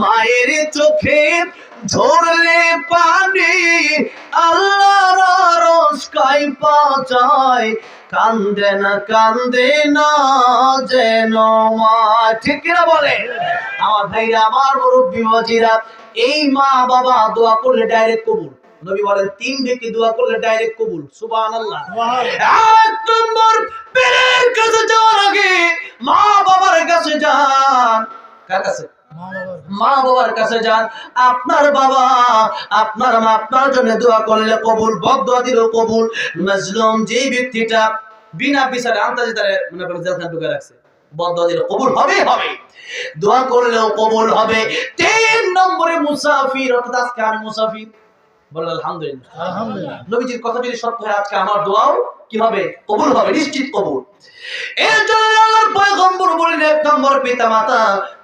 মায়ের চোখে ঝরলে পানি, আল্লাহর আরশ কাইপা যায় কান্দে না কান্দে না যেন মা। ঠিক কিনা বলে আমার ভাইরা, আমার মুরব্বী বাজিরা এই মা বাবা দোয়া করলে ডাইরেক্ট কবুল। নবী বলেন, তিন ব্যক্তি দোয়া করলে ডাইরেক্ট কবুল। সুবহানাল্লাহ। এক নম্বর পীরের কাছে যাওয়ার আগে মা বাবার কাছে যান। কার কাছে? মা বাবার কাছে। যান। আপনার বাবা আপনার মা আপনার জন্য দোয়া করলে কবুল বদুয়া দিলেও কবুল। মাজলুম ব্যক্তিটা বিনা বিচারে আন্তাজে তারে মনে করেন জেলখানে ঢুকে রাখছে বদুয়া দিলে কবুল হবে হবে। দোয়া করলেও কবুল হবে। তিন নম্বরে মুসাফির অর্থাৎ আজকে আমি মুসাফির। বলেন আলহামদুলিল্লাহ। আলহামদুলিল্লাহ। নবীজির কথা যদি সত্য হয় আজকে আমার দোয়াও কি হবে কবুল হবে নিশ্চিত কবুল। আল্লাহর পয়গম্বর বলেন এক নম্বর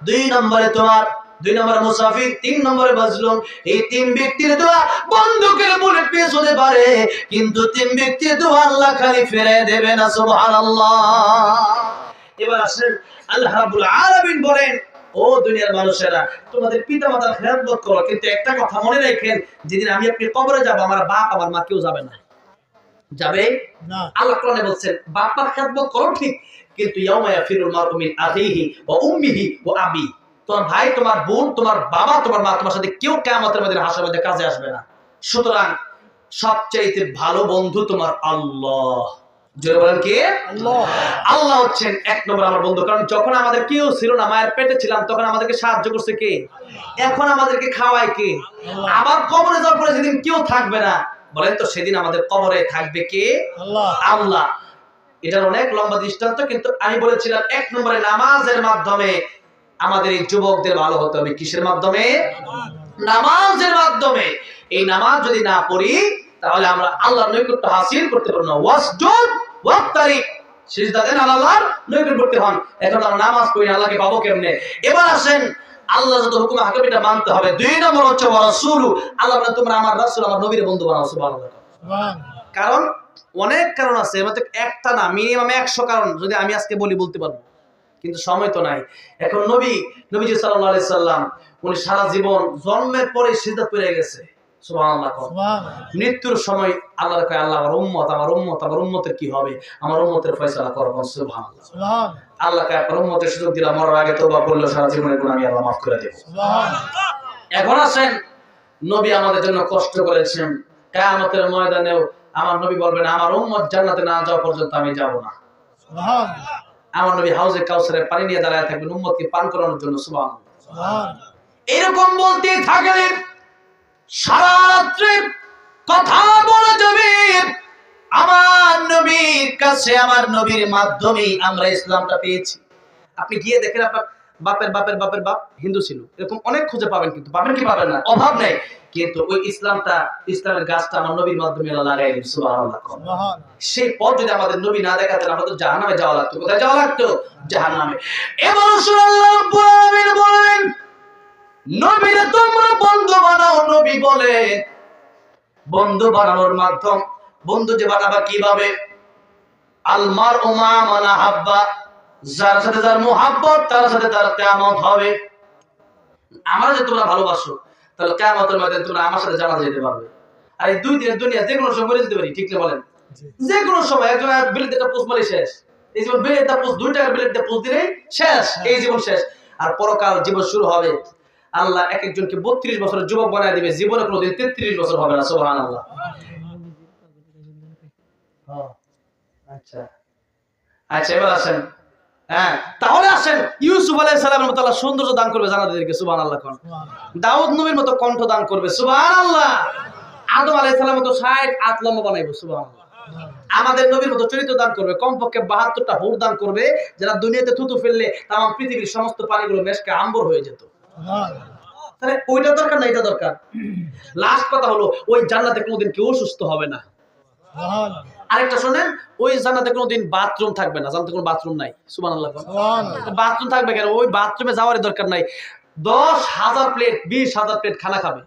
দুই নম্বরে তোমার, দুই মুসাফির, তিন নম্বরে এই তিন ব্যক্তির দোয়া বলে পারে, কিন্তু তিন ব্যক্তির দোয়া আল্লাহ খালি দেবে না, সুবহানাল্লাহ। এবার আসেন, আল্লাহ রাব্বুল আলামিন বলেন, ও দুনিয়ার মানুষেরা, তোমাদের পিতা মাতার খেয়ালত করো, কিন্তু একটা কথা মনে রাখেন, যেদিন আমি আপনি কবরে যাব, আমার বাপ, আমার মা কেউ যাবে না। যাবে? আল্লাহ কোরআনে বলছেন বাবার খেদমত করো ঠিক কিন্তু ইয়াউমা ইয়াফিরুল মারউ মিন আখিহি ওয়া উম্মিহি ওয়া আবি। তোমার ভাই তোমার বোন তোমার বাবা তোমার মা তোমার সাথে কেউ কিয়ামতের মধ্যে মধ্যে কাজে আসবে না। সুতরাং সবচাইতে ভালো বন্ধু তোমার আল্লাহ। জোরে বলেন কি? আল্লাহ। আল্লাহ হচ্ছেন এক নম্বর আমার বন্ধু। কারণ যখন আমাদের কেউ ছিল না মায়ের পেটে ছিলাম তখন আমাদেরকে সাহায্য করছে কে? এখন আমাদেরকে খাওয়ায় কে? আবার কবরে যাওয়ার পরে সেদিন কেউ থাকবে না। বলেন তো সেদিন আমাদের কবরে থাকবে কে? আল্লাহ। এটার অনেক লম্বা দৃষ্টান্ত কিন্তু আমি বলেছিলাম এক নম্বরে নামাজের মাধ্যমে আমাদের এই যুবকদের ভালো হতে হবে। কিসের মাধ্যমে? নামাজের মাধ্যমে। এই নামাজ যদি না পড়ি তাহলে আমরা আল্লাহর নৈকট্য হাসিল করতে পারব না। ওয়াসজুদ ওয়াক্তারি সিজদা দেন আল্লাহর নৈকট্য করতে হন। এখন আমরা নামাজ পড়ি আল্লাহকে পাবো কেমনে? এবার আসেন আল্লাহ যত হুকুম হাকিম এটা মানতে হবে। দুই নম্বর হচ্ছে রাসূলু আল্লাহ বলেন তোমরা আমার রাসূল আমার নবীর বন্ধু বানাও সুবহানাল্লাহ। কারণ অনেক কারণ আছে মানে একটা না মিনিমাম একশো কারণ যদি আমি আজকে বলি বলতে পারব। কিন্তু সময় তো নাই। এখন নবী নবীজি সাল্লাল্লাহু আলাইহি সাল্লাম উনি সারা জীবন জন্মের পরে সিজদা পড়ে গেছে। মৃত্যুর সময় আল্লাহ কয় আল্লাহ আমার উম্মত আমার উম্মত আমার উম্মতের কি হবে? আমার উম্মতের ফয়সালা করো সুবহানাল্লাহ। আল্লাহ কয় আপনার উম্মতের সুযোগ দিলাম মরার আগে তোবা করলে সারা জীবনের গুণ আমি আল্লাহ মাফ করে দেবো। এখন আসেন নবী আমাদের জন্য কষ্ট করেছেন। কেয়ামতের ময়দানেও আমার নবী বলবেন আমার উম্মত জান্নাতে না যাওয়া পর্যন্ত আমি যাব না। আমার নবী হাউজে কাউসারে পানি নিয়ে দাঁড়ায় থাকবেন উম্মতকে পান করানোর জন্য সুবহান এরকম বলতে থাকলেন সারা কথা বলে যাবে আমার নবীর কাছে আমার নবীর মাধ্যমেই আমরা ইসলামটা পেয়েছি। আপনি গিয়ে দেখেন আপনার বাপের বাপের বাপের বাপ হিন্দু ছিল। এরকম অনেক খুঁজে পাবেন কিন্তু পাবেন কি পাবেন না? অভাব নেই। কিন্তু ওই ইসলামটা ইসলামের গাছটা আমার নবীর মাধ্যমে লাগাই সেই পথ যদি আমাদের নবী না দেখাতেন আমাদের জাহান্নামে যাওয়া লাগতো। কোথায় যাওয়া লাগতো? জাহান্নামে। এবার বলেন নবীরে তোমরা বন্ধু বানাও নবী বলে। বন্ধু বানানোর মাধ্যম বন্ধু যে বানাবা কীভাবে? আলমার উমা মানা হাব্বা যার সাথে যার মুহাব্বত তার সাথে তার কিয়ামত হবে। আমরা যে তোমরা ভালোবাসো তাহলে কিয়ামতের মধ্যে তোমরা আমার সাথে জানা যেতে পারবে। আর এই দুই দিনের দুনিয়া যে কোনো সময় যেতে পারি ঠিক না বলেন? যে কোনো সময় একজন বিলেট একটা পোস্ট মারি শেষ। এই জীবন বিলেট পোস্ট দুই টাকার বিলেট পোস্ট দিলেই শেষ। এই জীবন শেষ। আর পরকাল জীবন শুরু হবে আল্লাহ এক একজনকে বত্রিশ বছরের যুবক বানায় দিবে জীবনে কোনোদিন তেত্রিশ বছর হবে না সোহান আল্লাহ আচ্ছা। আচ্ছা এবার আসেন। হ্যাঁ তাহলে আসেন ইউসুফ আলাইহিস সালামের মতো আল্লাহ সৌন্দর্য দান করবে জানাদেরকে সুবহান আল্লাহ কোন। দাউদ নবীর মতো কণ্ঠ দান করবে সুবহান আল্লাহ আদম আলাইহিস সালামের মতো ষাট আট লম্বা বানাইবো সুবহান আমাদের নবীর মতো চরিত্র দান করবে কমপক্ষে বাহাত্তরটা হুর দান করবে যারা দুনিয়াতে থুতু ফেললে তাম পৃথিবীর সমস্ত পানিগুলো মেশকে আম্বর হয়ে যেত। তাহলে ওইটা দরকার না এটা দরকার। লাস্ট কথা হলো ওই জান্নাতে কোনোদিন কেউ সুস্থ হবে না। আরেকটা শোনেন ওই জান্নাতে কোনোদিন বাথরুম থাকবে না। জান্নাতে কোনো বাথরুম নাই। সুবহানাল্লাহ সুবহান বাথরুম থাকবে কেন? ওই বাথরুমে যাওয়ারই দরকার নাই। দশ হাজার প্লেট বিশ হাজার প্লেট খানা খাবে।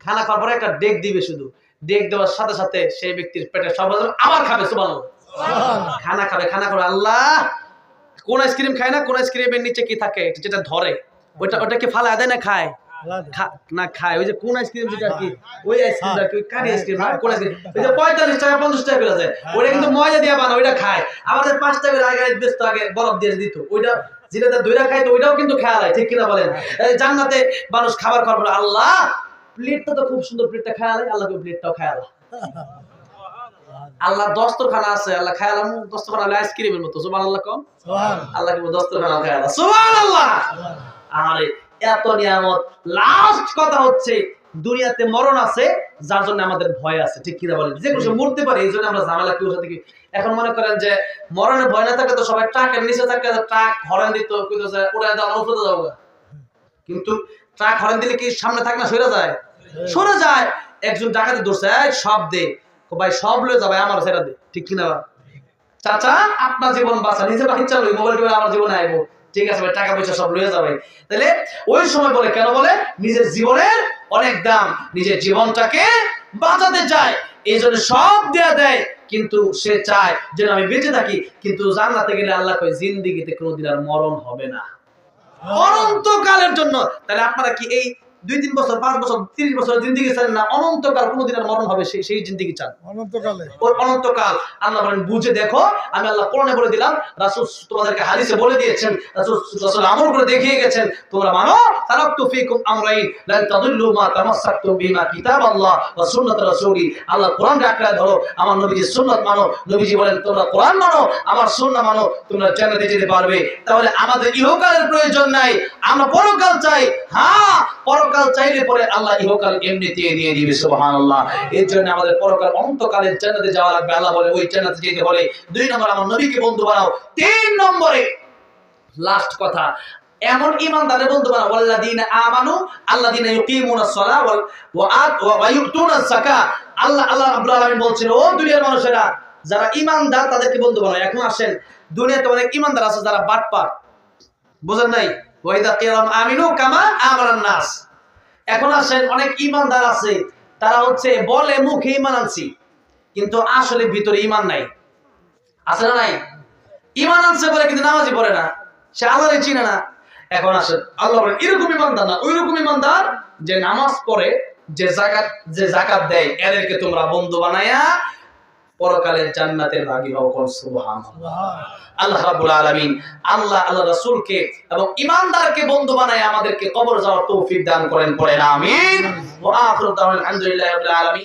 খানা খাওয়ার পরে একটা ডেক দিবে শুধু। ডেক দেওয়ার সাথে সাথে সেই ব্যক্তির পেটে সব আবার খাবে সুবহান খানা খাবে খানা খাবে। আল্লাহ! কোন আইসক্রিম খায় না? কোন আইসক্রিমের নিচে কি থাকে? যেটা ধরে। ওটা ওটা কি ফালা দেয় না খায়? না খায়। ওই যে কোন আইসক্রিম যেটা আর কি ওই আইসক্রিমটা কি? কারি আইসক্রিম না? কোন আইসক্রিম? ওই যে পঁয়তাল্লিশ টাকা পঞ্চাশ টাকা করে আছে। ওটা কিন্তু ময়দা দিয়ে ওইটা খায়। আমাদের পাঁচ টাকা আগে আগে বরফ দিয়ে দিত। ওইটা যেটা দইরা খায় তো ওইটাও কিন্তু খেয়াল হয় ঠিক কিনা বলেন? জান্নাতে মানুষ খাবার খাওয়ার পরে আল্লাহ প্লেটটা তো খুব সুন্দর প্লেটটা খেয়াল হয় আল্লাহ প্লেটটাও খেয়াল আল্লাহ দস্তরখানা আছে আল্লাহ খেয়ালাম দস্তরখানা আইসক্রিমের মতো সুবান আল্লাহ কম আল্লাহ কি দস্তরখানা খেয়াল সুবান আল্লাহ আরে এত নিয়ামত। লাস্ট কথা হচ্ছে দুনিয়াতে মরণ আছে যার জন্য আমাদের ভয় আছে। ঠিক কিনা বলেন? যে কিছু মরতে পারে এই জন্য আমরা ঝামেলা কেউ সাথে এখন মনে করেন যে মরণে ভয় না থাকে তো সবাই ট্রাকের নিচে থাকে ট্রাক হরেন দিত উড়ায় দাও উপরে যাব কিন্তু ট্রাক হরেন দিলে কি সামনে থাকে না সরে যায়? সরে যায়। একজন ডাকাতে ধরছে এই সব দে। ভাই সব লয়ে যাবে আমার সেটা দে। ঠিক কিনা? চাচা আপনার জীবন বাঁচা নিজে বাকি চালু মোবাইল টোবাইল আমার জীবনে আইবো। ঠিক আছে ভাই টাকা পয়সা সব লয়ে যাবে তাহলে ওই সময় বলে কেন বলে? নিজের জীবনের অনেক দাম নিজের জীবনটাকে বাঁচাতে চায়। এই জন্য সব দেয়া দেয় কিন্তু সে চায় যেন আমি বেঁচে থাকি। কিন্তু জান্নাতে গেলে আল্লাহ কই জিন্দিগিতে কোনোদিন আর মরণ হবে না। অনন্তকালের জন্য। তাহলে আপনারা কি এই দুই তিন বছর পাঁচ বছর তিরিশ বছর জিন্দিগি চান না অনন্তকাল কোনোদিন আর মরণ হবে সেই সেই জিন্দিগি চান। অনন্তকালে। অনন্তকাল। আল্লাহ বলেন বুঝে দেখো আমি আল্লাহ কোরআনে বলে দিলাম রাসূল তোমাদেরকে হাদিসে বলে দিয়েছেন রাসূল রাসূল আমল করে দেখিয়ে গেছেন তোমরা মানো তারাকতু ফিকুম আমরাইন লান তাদুল্লু মা বিমা কিতাবাল্লাহ ওয়া সুন্নাত রাসূলি। আল্লাহ কোরআন আঁকড়ে ধরো আমার নবীজির সুন্নাত মানো নবীজি বলেন তোমরা কোরআন মানো আমার সুন্নাহ মানো তোমরা জান্নাতে যেতে পারবে। তাহলে আমাদের ইহকালের প্রয়োজন নাই আমরা পরকাল চাই। হ্যাঁ পরকাল চাইলে পরে আল্লাহ ইহকাল এমনিতে দিয়ে দিবে, সুবহানাল্লাহ। এর জন্য আমাদের পরকাল অন্তকালের জান্নাতে যাওয়া লাগবে। আল্লাহ বলে, ওই জান্নাতে যেতে হলে দুই নম্বর আমার নবীকে বন্ধু বানাও। তিন নম্বরে লাস্ট কথা, এমন ইমানদারের বন্ধু বানাও। ওয়াল্লাযীনা আমানু, আল্লাযীনা ইউকিমুনাস সালাহ ওয়া ওয়া ইউতুনাস যাকাত। আল্লাহ আল্লাহ রাব্বুল আলামিন বলছেন, ও দুনিয়ার মানুষেরা, যারা ইমানদার তাদেরকে বন্ধু বানাও। এখন আসেন, দুনিয়াতে অনেক ইমানদার আছে যারা বাটপার। বুঝেন নাই? ওয়াইদা কিয়াম আমিনু কামা আমারান নাস। এখন আসেন, অনেক ইমানদার আছে, তারা হচ্ছে বলে, মুখে ইমান আনছি, কিন্তু আসলে ভিতরে ইমান নাই। আছে না নাই? ইমান আনছে বলে কিন্তু নামাজি পড়ে না, সে আল্লাহরে চিনে না। এখন আসেন, আল্লাহ বলেন, এরকম ইমানদার না ওই রকম ইমানদার যে নামাজ পড়ে, যে জাকাত যে জাকাত দেয়, এদেরকে তোমরা বন্ধু বানায়া পরকালের জান্নাতের ভাগী হও কোন আল্লাহ রাব্বুল আলামিন আল্লাহ আল্লাহ রাসূলকে এবং ইমানদারকে বন্ধু বানায় আমাদেরকে কবর যাওয়ার তৌফিক দান করেন পড়েন আমিন। ওয়া আখিরু দাওয়ানা আলহামদুলিল্লাহি রাব্বিল আলামিন।